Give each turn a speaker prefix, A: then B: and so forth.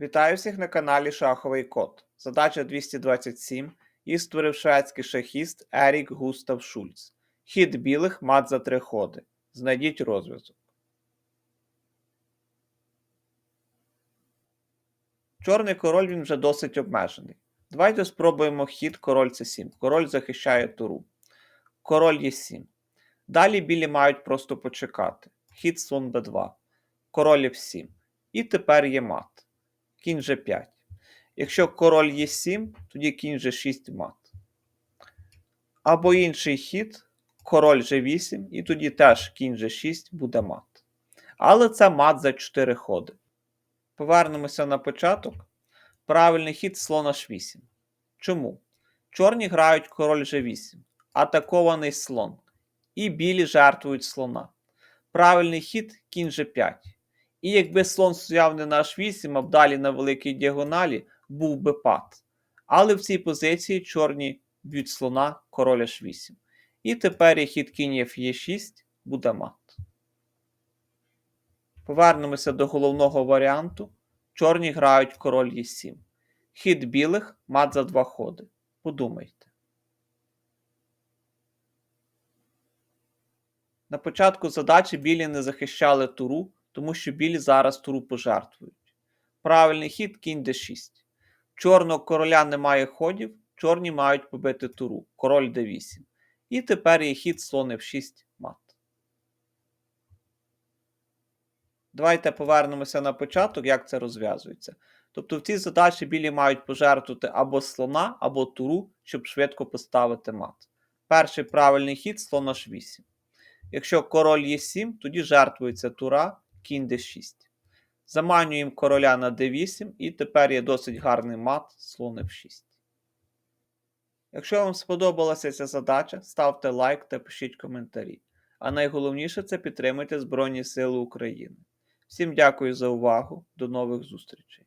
A: Вітаю всіх на каналі Шаховий Код. Задача 227. Її створив шведський шахіст Ерік Густав Шульц. Хід білих мат за три ходи. Знайдіть розв'язок. Чорний король він вже досить обмежений. Давайте спробуємо хід король c7. Король захищає туру. Король Е7. Далі білі мають просто почекати. Хід слон b2. Король F7. І тепер є мат. Кінь G5. Якщо король Е7, тоді кінь G6 мат. Або інший хід, король G8, і тоді теж кінь G6 буде мат. Але це мат за 4 ходи. Повернемося на початок. Правильний хід слон H8. Чому? Чорні грають король G8, атакований слон. І білі жертвують слона. Правильний хід кінь G5. І якби слон стояв не на H8, а б далі на великій діагоналі, був би пад. Але в цій позиції чорні б'ють слона король H8. І тепер є хід кінь F6 буде мат. Повернемося до головного варіанту. Чорні грають король Е7. Хід білих мат за два ходи. Подумайте. На початку задачі білі не захищали туру, тому що білі зараз туру пожертвують. Правильний хід кінь d6. Чорного короля немає ходів, чорні мають побити туру. Король d8. І тепер є хід слон f6 мат. Давайте повернемося на початок, як це розв'язується. Тобто в цій задачі білі мають пожертвувати або слона, або туру, щоб швидко поставити мат. Перший правильний хід слон h8. Якщо король є 7, тоді жертвується тура, кінь d6. Заманюємо короля на d8, і тепер є досить гарний мат слон f6. Якщо вам сподобалася ця задача, ставте лайк та пишіть коментарі. А найголовніше це підтримуйте Збройні Сили України. Всім дякую за увагу, до нових зустрічей!